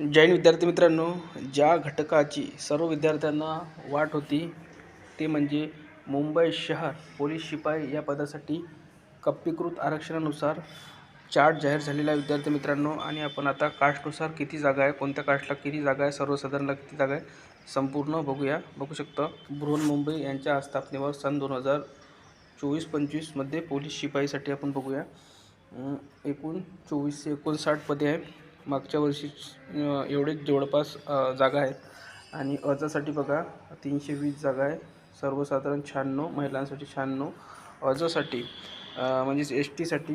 जैन विद्यार्थी मित्रांनो ज्या घटकाची सर्व विद्यार्थ्यांना वाट होती ते म्हणजे मुंबई शहर पोलीस शिपाई या पदासाठी कप्पीकृत आरक्षणानुसार चार्ट जाहीर झालेला आहे विद्यार्थी मित्रांनो. आणि आपण आता कास्टनुसार किती जागा आहे कोणत्या कास्टला किती जागा आहे सर्वसाधारणला किती जागा आहे संपूर्ण बघूया. बघू शकता बृहन्मुंबई यांच्या आस्थापनेवर सन दोन हजार चोवीस पंचवीसमध्ये पोलीस शिपाईसाठी आपण बघूया. एकूण चोवीसशे एकोणसाठ पदे आहे मागच्या वर्षी एवढेच जवळपास जागा आहेत. आणि अर्जासाठी बघा तीनशे वीस जागा आहे. सर्वसाधारण शहाण्णव महिलांसाठी शहाण्णव. अर्जासाठी म्हणजेच एस टीसाठी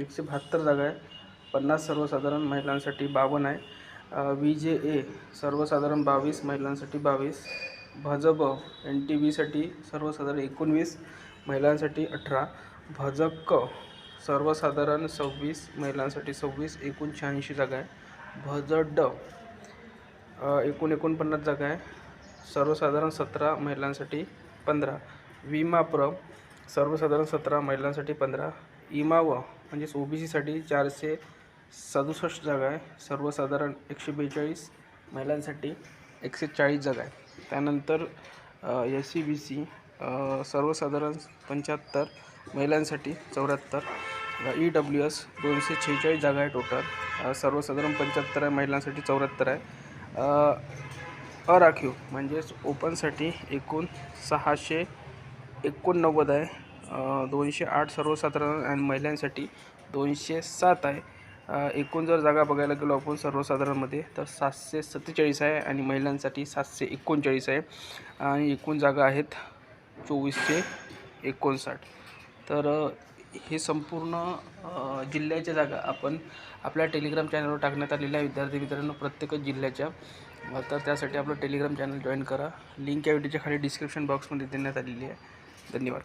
एकशे बहात्तर जागा आहे. पन्नास सर्वसाधारण महिलांसाठी बावन्न आहे. व्ही जे ए सर्वसाधारण बावीस महिलांसाठी बावीस. भाजप एन टी व्हीसाठी सर्वसाधारण एकोणवीस महिलांसाठी अठरा. भजक सर्वसाधारण सव्वीस महिलांसाठी सव्वीस एकूण शहाऐंशी जागा आहे. भजड एकूण एकोणपन्नास जागा आहे. सर्वसाधारण सतरा महिलांसाठी पंधरा. विमाप्र सर्वसाधारण सतरा महिलांसाठी पंधरा. इमाव म्हणजेच ओ बी सीसाठी चारशे सदुसष्ट जागा आहे. सर्वसाधारण एकशे बेचाळीस महिलांसाठी एकशे चाळीस जागा आहे. त्यानंतर एस सी बी सी सर्वसाधारण पंच्याहत्तर महिलांसाठी चौऱ्याहत्तर. ई डब्ल्यू एस दोनशे शेहेचाळीस जागा आहे टोटल सर्वसाधारण पंच्याहत्तर आहे महिलांसाठी चौऱ्याहत्तर आहे. अ, अराखीव म्हणजेच ओपनसाठी एकूण सहाशे एकोणनव्वद आहे. दोनशे आठ सर्वसाधारण आणि महिलांसाठी दोनशे सात आहे. एकूण जर जागा बघायला गेलो आपण सर्वसाधारणमध्ये तर सातशे सत्तेचाळीस आहे आणि महिलांसाठी सातशे एकोणचाळीस आहे. आणि एकूण जागा आहेत चोवीसशे एकोणसाठ. तर हे संपूर्ण जिल्ह्याच्या जागा आपण आपल्या टेलिग्राम चॅनलवर टाकण्यात आलेल्या आहे. विद्यार्थी मित्रांनो प्रत्येक जिल्ह्याच्या. तर त्यासाठी आपलं टेलिग्राम चॅनल जॉईन करा. लिंक या व्हिडिओच्या खाली डिस्क्रिप्शन बॉक्समध्ये देण्यात आलेली आहे. धन्यवाद.